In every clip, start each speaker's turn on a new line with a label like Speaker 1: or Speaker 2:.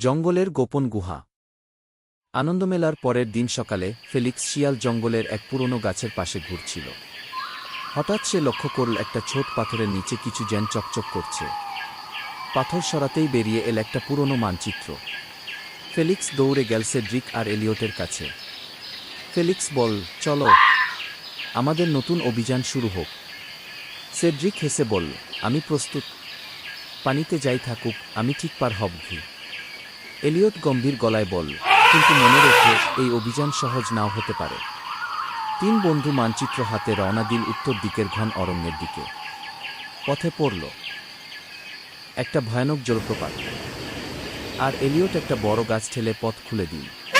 Speaker 1: জঙ্গলের গোপন গুহা। আনন্দমেলার পরের দিন সকালে ফেলিক্স শিয়াল জঙ্গলের এক পুরনো গাছের পাশে ঘুরছিল। হঠাৎ সে লক্ষ্য করল একটা ছোট পাথরের নিচে কিছু জ্যান চকচক করছে। পাথর সরাতেই বেরিয়ে এল একটা পুরনো মানচিত্র। ফেলিক্স দৌড়ে গেল সেড্রিক আর এলিয়টের কাছে। ফেলিক্স বল, চলো, আমাদের নতুন অভিযান শুরু হোক। সেড্রিক হেসে বলল, আমি প্রস্তুত। পানিতে যাই থাকুক, আমি ঠিক পার হব ঘি। এলিয়ট গম্ভীর গলায় বল, কিন্তু মনে রেখে, এই অভিযান সহজ নাও হতে পারে। তিন বন্ধু মানচিত্র হাতে রওনা দিল উত্তর দিকের ঘন অরণ্যের দিকে। পথে পড়ল। একটা ভয়ানক জলপ্রপাত। আর এলিয়ট একটা বড় গাছ ঠেলে পথ খুলে দিল।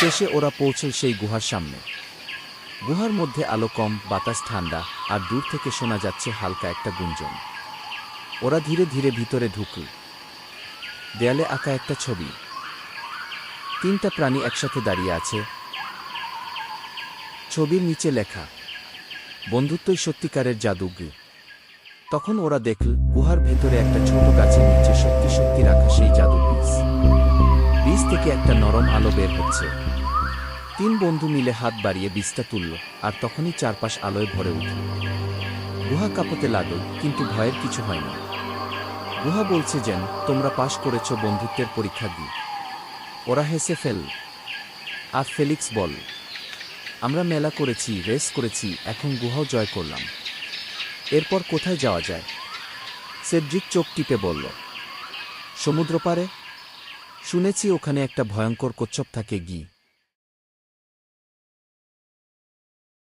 Speaker 1: শেষে ওরা পৌঁছল সেই গুহার সামনে। গুহার মধ্যে আলো কম, বাতাস ঠান্ডা, আর দূর থেকে শোনা যাচ্ছে হালকা একটা গুঞ্জন। ওরা ধীরে ধীরে ভিতরে ঢুকল। দেয়ালে আঁকা একটা ছবি। তিনটা প্রাণী একসাথে দাঁড়িয়ে আছে। ছবির নিচে লেখা, বন্ধুত্বই সত্যিকারের জাদুগ্রী। তখন ওরা দেখল, গুহার ভেতরে একটা ছোট গাছের নিচে সত্যি সত্যি রাখা সেই জাদু বীজ। বীজ থেকে একটা নরম আলো বের হচ্ছে। তিন বন্ধু মিলে হাত বাড়িয়ে বীজটা তুলল, আর তখনই চারপাশ আলোয় ভরে উঠল। গুহা কাঁপতে লাগল, কিন্তু ভয়ের কিছু হয় না। গুহা বলছে যেন, তোমরা পাশ করেছ বন্ধুত্বের পরীক্ষা দিয়ে। ওরা হেসে ফেল। আর ফেলিক্স বল, আমরা মেলা করেছি, রেস করেছি, এখন গুহাও জয় করলাম। এরপর কোথায় যাওয়া যায়? সেড্রিক চোখ টিপে বলল, সমুদ্র পারে শুনেছি ওখানে একটা ভয়ঙ্কর কচ্ছপ থাকে গি